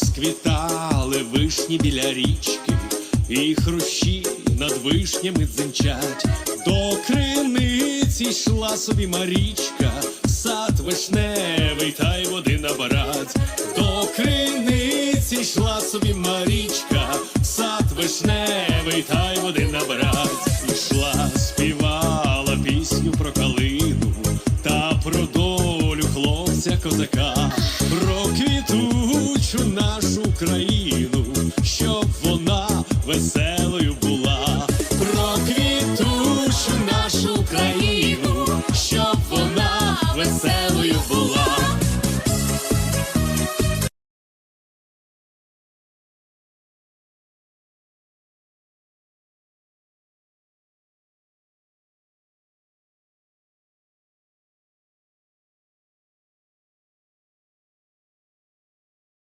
розквітали вишні біля річки, і хрущі над вишнями дзенчать. До криниці йшла собі Марічка, сад вишневий та й води набирать. До криниці йшла собі Марічка, сад вишневий та й води набирать. Ішла, співала пісню про калину та про долю хлопця козака, про Україну, щоб вона веселою була, проквітушу нашу країну, щоб вона весела.